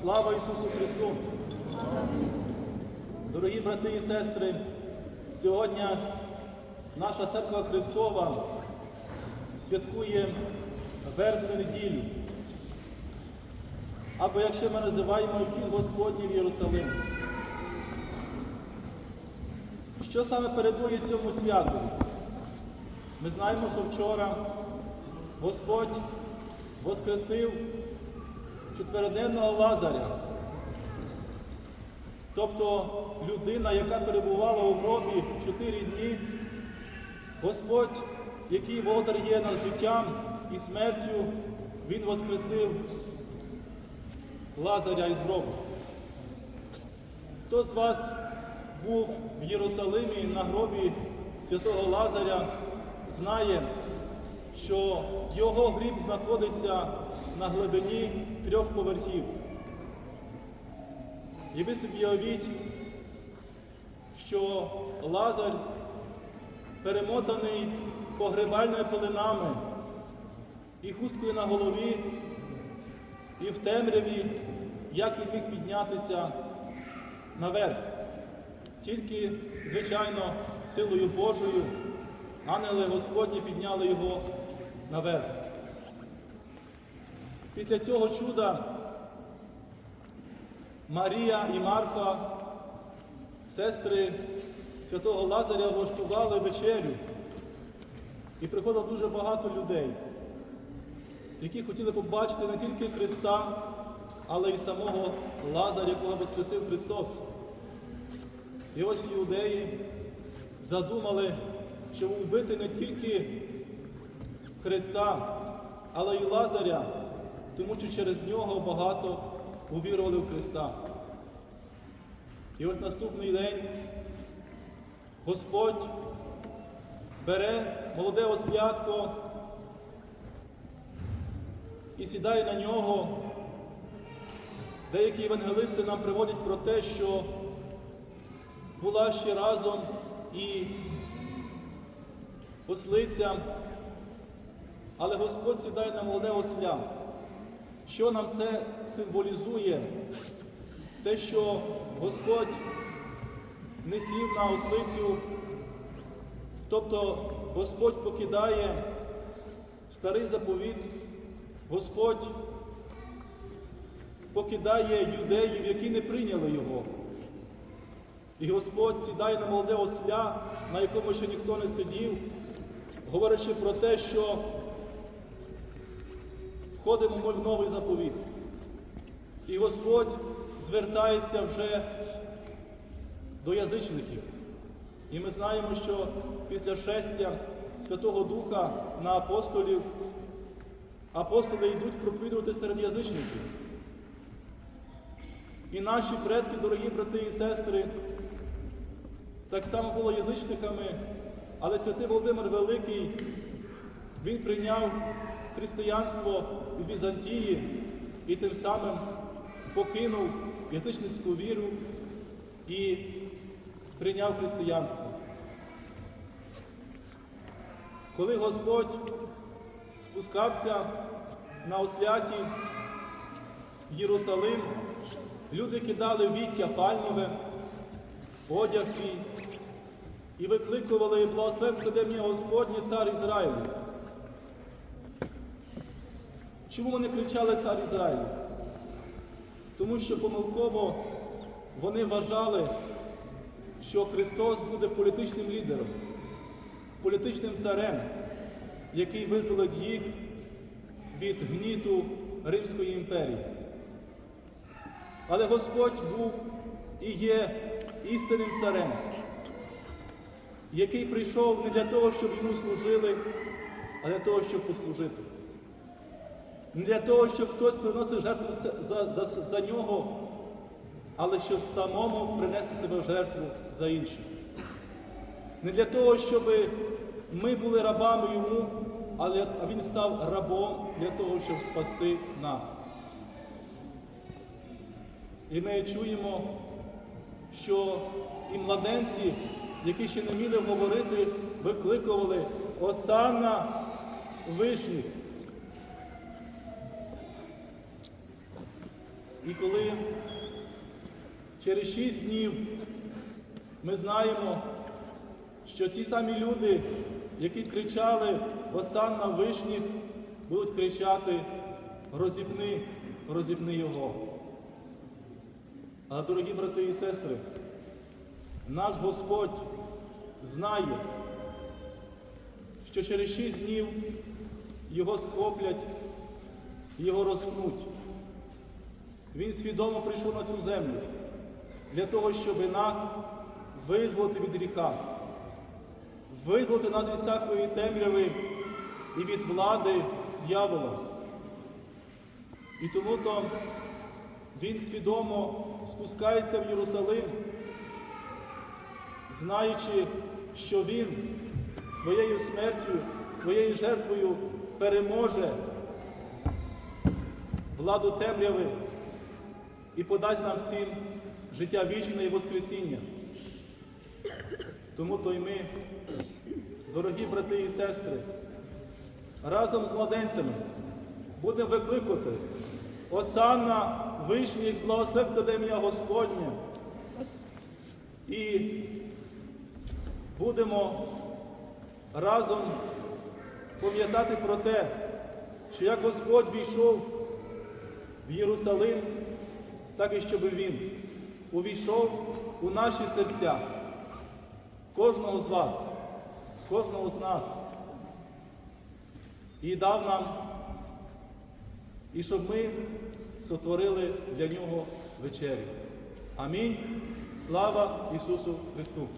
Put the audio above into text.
Слава Ісусу Христу! Дорогі брати і сестри, сьогодні наша церква Христова святкує вербну неділю. Або якщо ми називаємо вхід Господній в Єрусалим. Що саме передує цьому святу? Ми знаємо, що вчора Господь воскресив четвероденного Лазаря, тобто людина, яка перебувала у гробі чотири дні, Господь, який володар є над життям і смертю, Він воскресив Лазаря із гробу. Хто з вас був в Єрусалимі на гробі святого Лазаря, знає, що його гріб знаходиться на глибині трьох поверхів. І ви собі уявіть, що Лазар перемотаний погребальними пеленами і хусткою на голові, і в темряві, як він міг піднятися наверх. Тільки, звичайно, силою Божою ангели Господні підняли його наверх. Після цього чуда Марія і Марфа, сестри святого Лазаря, влаштували вечерю. І приходило дуже багато людей, які хотіли побачити не тільки Христа, але й самого Лазаря, якого воскресив Христос. І ось іудеї задумали, щоб вбити не тільки Христа, але й Лазаря, тому що через нього багато увірували в Христа. І ось наступний день Господь бере молоде ослядко і сідає на нього. Деякі евангелисти нам приводять про те, що була ще разом і ослиця, але Господь сідає на молоде осля. Що нам це символізує? Те, що Господь не сів на ослицю, тобто Господь покидає старий заповіт, Господь покидає юдеїв, які не прийняли його. І Господь сідає на молоде осля, на якому ще ніхто не сидів, говорячи про те, що входимо ми в новий заповіт. І Господь звертається вже до язичників. І ми знаємо, що після шестя Святого Духа на апостолів апостоли йдуть проповідувати серед язичників. І наші предки, дорогі брати і сестри, так само були язичниками, але святий Володимир Великий, він прийняв християнство від Візантії і тим самим покинув язичницьку віру і прийняв християнство. Коли Господь спускався на осляті в Єрусалим, люди кидали віття пальмове, одяг свій і викликували благословен Ходем'я Господнє цар Ізраїлю. Чому вони кричали цар Ізраїлю? Тому що помилково вони вважали, що Христос буде політичним лідером, політичним царем, який визволить їх від гніту Римської імперії. Але Господь був і є істинним царем, який прийшов не для того, щоб йому служили, а для того, щоб послужити. Не для того, щоб хтось приносив жертву за, за, за нього, але щоб самому принести себе в жертву за інших. Не для того, щоб ми були рабами йому, але він став рабом для того, щоб спасти нас. І ми чуємо, що і младенці, які ще не вміли говорити, викликували Осанна вишніх. І коли через шість днів ми знаємо, що ті самі люди, які кричали «Осан на вишніх, будуть кричати розіпни, розіпни його. Але, дорогі брати і сестри, наш Господь знає, що через шість днів його схоплять, його розпнуть. Він свідомо прийшов на цю землю для того, щоб нас визволити від гріха, визволити нас від всякої темряви і від влади дьявола. І тому то він свідомо спускається в Єрусалим, знаючи, що він своєю смертю, своєю жертвою переможе владу темряви і подасть нам всім життя вічне і Воскресіння. Тому то й ми, дорогі брати і сестри, разом з младенцями будемо викликати Осанна вишніх благословив тебе ім'я Господнє. І будемо разом пам'ятати про те, що як Господь війшов в Єрусалим, так і щоб Він увійшов у наші серця, кожного з вас, кожного з нас, і дав нам, і щоб ми сотворили для нього вечерю. Амінь. Слава Ісусу Христу!